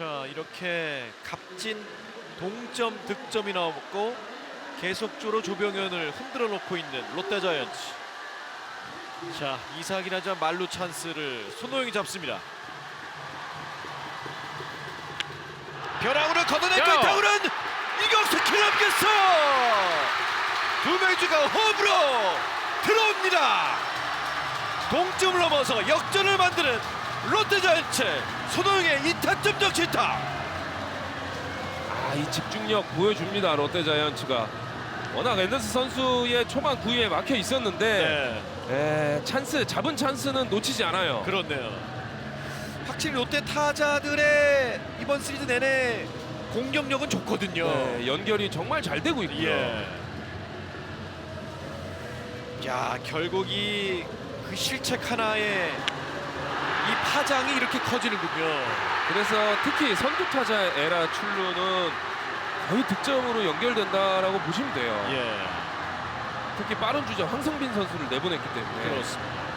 자 이렇게 값진 동점 득점이 나왔고 계속적으로 조병현을 흔들어 놓고 있는 롯데자이언츠. 자 이삭이라자 말루 찬스를 손호영이 잡습니다. 벼랑으로 걷어냈고 야! 이타구는 이경수 킬 넘겼어요. 두 명주가 홈으로 들어옵니다. 동점을 넘어서 만드는 롯데자이언츠 손호영의 2타점 적시타. 아, 이 집중력 보여줍니다. 롯데자이언츠가. 워낙 앤더스 선수의 초반 구위에 막혀 있었는데 네, 에, 찬스 잡은 찬스는 놓치지 않아요. 그렇네요. 확실히 롯데 타자들의 이번 시리즈 내내 공격력은 좋거든요. 네, 연결이 정말 잘 되고 있고요. 예. 야 결국 이 그 실책 하나에 이 파장이 이렇게 커지는군요. 그래서 특히 선두 타자 에라 출루는 거의 득점으로 연결된다라고 보시면 돼요. 예, 특히 빠른 주자 황성빈 선수를 내보냈기 때문에 그렇습니다.